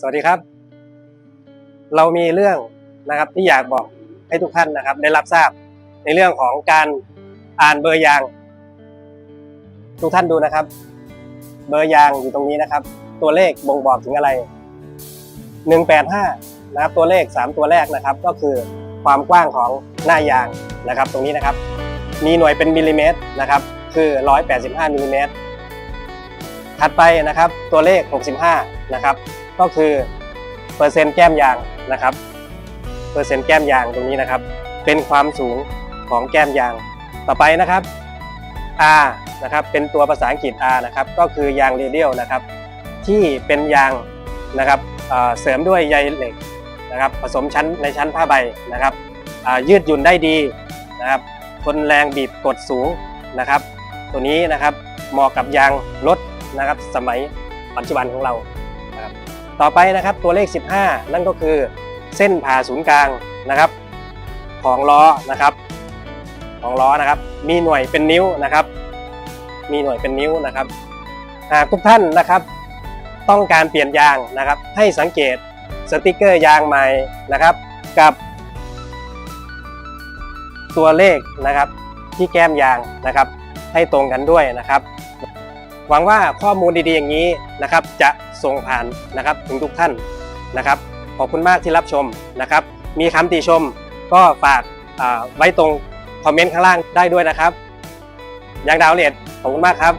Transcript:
สวัสดีครับ เรามีเรื่องนะครับที่อยากบอกให้ทุกท่านนะครับ ได้รับทราบในเรื่องของการอ่านเบอร์ยาง ทุกท่านดูนะครับ เบอร์ยางอยู่ตรงนี้นะครับ ตัวเลขบ่งบอกถึงอะไร 185 นะครับ ตัวเลข 3 ตัวแรกนะครับ ก็คือความกว้างของหน้ายางนะครับ ตรงนี้นะครับ มีหน่วยเป็นมิลลิเมตรนะครับ คือ 185มิลลิเมตร ถัดไปนะครับตัวเลข 65 นะครับ ก็คือเปอร์เซ็นต์แก้มยางนะครับ เปอร์เซ็นต์แก้มยางตรงนี้นะครับ เป็นความสูงของแก้มยาง ต่อไปนะครับ R นะครับ เป็นตัวภาษาอังกฤษ R นะครับ ก็คือยางเรเดียลนะครับ ที่เป็นยางนะครับเเสริมด้วยใยเหล็กนะครับ ผสมชั้นในชั้นผ้าใบนะครับยืดหยุ่นได้ดีนะครับ ทนแรงบีบกดสูงนะครับ ตัวนี้นะครับเหมาะกับยางรถ นะครับสมัยปัจจุบันของเรานะครับต่อไปนะครับตัวเลข 15 นั่นก็คือเส้นผ่าศูนย์กลางนะครับ ของล้อนะครับ ของล้อนะครับ มีหน่วยเป็นนิ้วนะครับ มีหน่วยเป็นนิ้วนะครับหากทุกท่านนะครับ ต้องการเปลี่ยนยางนะครับ ให้สังเกตสติกเกอร์ยางใหม่นะครับ กับ ตัวเลขนะครับที่แก้มยางนะครับ ให้ตรงกันด้วยนะครับ หวังว่าข้อมูลดีๆอย่างนี้นะครับ จะส่งผ่านนะครับถึงทุกท่านนะครับ ขอบคุณมากที่รับชมนะครับ มีคำติชมก็ฝากไว้ตรงคอมเมนต์ข้างล่างได้ด้วยนะครับยางดาวเลดขอบคุณมากครับ